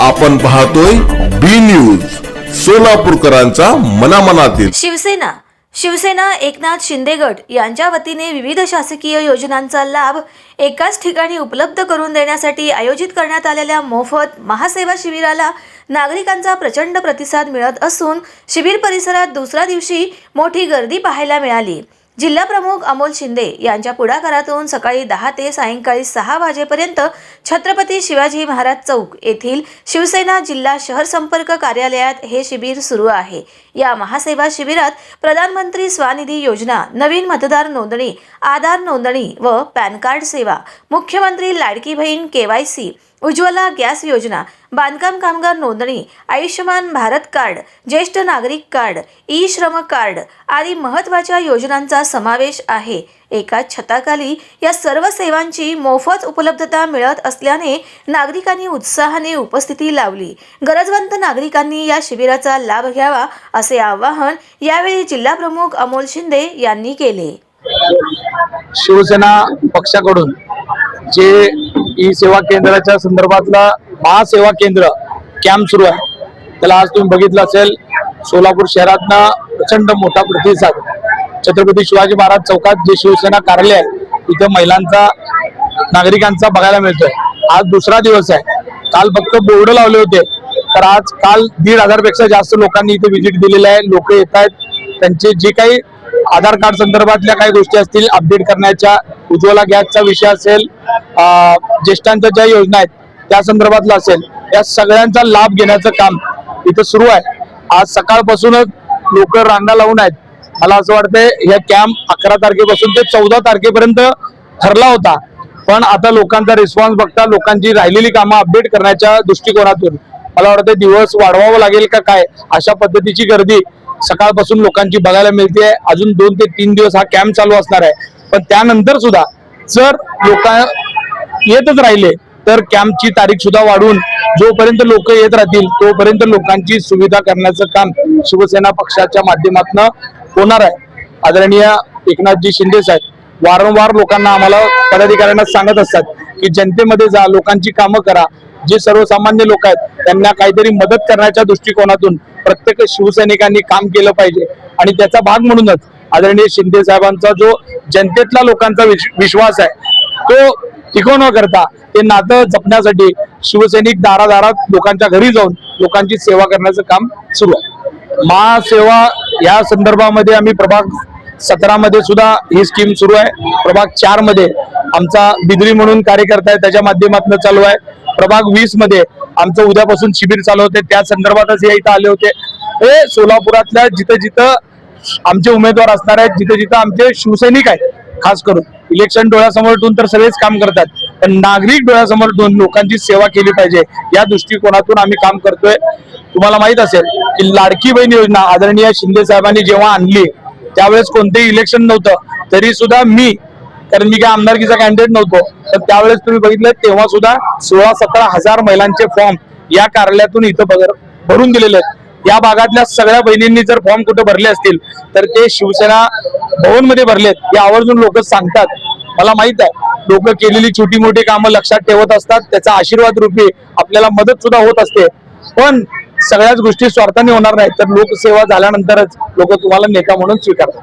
आपण पाहतोय B news सोलापूरकरांचा मनामनातील. शिवसेना शिवसेना एकनाथ शिंदे गट यांच्या वतीने विविध शासकीय योजनांचा लाभ एकाच ठिकाणी उपलब्ध करून देण्यासाठी आयोजित करण्यात आलेल्या मोफत महासेवा शिबिराला नागरिकांचा प्रचंड प्रतिसाद मिळत असून शिबिर परिसरात दुसऱ्या दिवशी मोठी गर्दी पाहायला मिळाली. जिल्हा प्रमुख अमोल शिंदे यांच्या पुढाकारातून सकाळी दहा ते सायंकाळी सहा वाजेपर्यंत छत्रपती शिवाजी महाराज चौक येथील शिवसेना जिल्हा शहर संपर्क कार्यालयात हे शिबिर सुरू आहे. या महासेवा शिबिरात प्रधानमंत्री स्वानिधी योजना नवीन मतदार नोंदणी आधार नोंदणी व पॅन कार्ड सेवा मुख्यमंत्री लाडकी बहीण केवायसी उज्ज्वला गॅस योजना बांधकाम कामगार नोंदणी आयुष्यमान भारत कार्ड ज्येष्ठ नागरिक कार्ड ई श्रम कार्ड आदी महत्त्वाच्या योजनांचा समावेश आहे. एका छताखाली या सर्व सेवांची मोफत उपलब्धता मिळत असल्याने नागरिकांनी उत्साहाने उपस्थिती लावली. गरजवंत नागरिकांनी या शिबिराचा लाभ घ्यावा असे आवाहन यावेळी जिल्हाप्रमुख अमोल शिंदे यांनी केले. शिवसेना पक्षाकडून जे ई सेवा केंद्राच्या संदर्भातला महासेवा केंद्र कॅम्प सुरू आहे. त्याला आज तुम्ही बघितलं असेल सोलापूर शहरातनं प्रचंड मोठा प्रतिसाद. छत्रपती शिवाजी महाराज चौकात जे शिवसेना कार्यालय आहे तिथं महिलांचा नागरिकांचा बघायला मिळतोय. आज दुसरा दिवस आहे. काल फक्त बोर्ड लावले होते तर आज काल दीड हजारपेक्षा जास्त लोकांनी इथे व्हिजिट दिलेलं आहे. लोक येत आहेत त्यांचे जे काही आधार कार्ड संदर्भातल्या काही गोष्टी असतील अपडेट करण्याच्या उज्ज्वला गॅसचा विषय असेल ज्येष्ठांच्या ज्या योजना आहेत त्या संदर्भातला असेल या सगळ्यांचा लाभ घेण्याचं काम इथं सुरू आहे. आज सकाळपासूनच लोक रांगा लावून आहेत. मला असं वाटतंय ह्या कॅम्प अकरा तारखेपासून ते चौदा तारखेपर्यंत ठरला होता. पण आता लोकांचा रिस्पॉन्स बघता लोकांची राहिलेली कामं अपडेट करण्याच्या दृष्टिकोनातून मला वाटतं दिवस वाढवावं लागेल का काय अशा पद्धतीची गर्दी सकाळपासून लोकांची बघायला मिळते अजून दोन ते तीन दिवस हा कॅम्प चालू असणार आहे. पण त्यानंतर सुद्धा जर लोक येतच राहिले तर कॅम्पची तारीख सुद्धा वाढवून जोपर्यंत लोक येत राहतील तोपर्यंत लोकांची सुविधा करण्याचं काम शिवसेना पक्षाच्या माध्यमातून होणार आहे. आदरणीय एकनाथजी शिंदे साहेब वारंवार लोकांना आम्हाला पदाधिकाऱ्यांना सांगत असतात की जनतेमध्ये जा लोकांची कामं करा. जे सर्वसामान्य लोक आहेत त्यांना काहीतरी मदत करण्याच्या दृष्टिकोनातून प्रत्येक शिवसैनिकांनी काम केलं पाहिजे. आणि त्याचा भाग म्हणूनच आदरणीय शिंदे साहेबांचा जो जनतेतला लोकांचा विश्वास आहे तो टिकवण करता ते नातं जपण्यासाठी शिवसैनिक दारादारात लोकांच्या घरी जाऊन लोकांची सेवा करण्याचं काम सुरू आहे. महासेवा या संदर्भामध्ये आम्ही प्रभाग सतरामध्ये सुद्धा ही स्कीम सुरू आहे. प्रभाग चारमध्ये आमचा बिद्री म्हणून कार्यकर्ता आहे त्याच्या माध्यमातून चालू आहे. प्रभाग वीसमध्ये आमचं उद्यापासून शिबिर चालू होते. त्या संदर्भातच हे इथं आले होते. हे सोलापुरातल्या जिथं जिथं आमचे उमेदवार असणार आहेत जिथे जिथं आमचे शिवसैनिक आहेत खास करून. इलेक्शन डोळ्यासमोर ठेवून तर सगळेच काम करतात. पण नागरिक डोळ्यासमोर ठेवून लोकांची सेवा केली पाहिजे या दृष्टिकोनातून आम्ही काम करतोय. तुम्हाला माहीत असेल की लाडकी बहीण योजना आदरणीय शिंदे साहेबांनी जेव्हा आणली त्यावेळेस कोणतेही इलेक्शन नव्हतं. तरी सुद्धा मी कारण मी काय आमदारकीचा कॅन्डिडेट नव्हतो तर त्यावेळेस तुम्ही बघितलं तेव्हा सुद्धा सोळा सतरा हजार महिलांचे फॉर्म या कार्यालयातून इथं बगर- भरून दिलेले आहेत. या भागातल्या सगळ्या बहिणींनी जर फॉर्म कुठे भरले असतील तर ते शिवसेना भवनमध्ये भरलेत हे आवर्जून लोक सांगतात. मला माहीत आहे लोक केलेली छोटी मोठी कामं लक्षात ठेवत असतात त्याचा आशीर्वाद रूपी आपल्याला मदत सुद्धा होत असते. पण सगळ्याच गोष्टी स्वार्थाने होणार नाहीत तर लोकसेवा झाल्यानंतरच लोक तुम्हाला नेता म्हणून स्वीकारतात.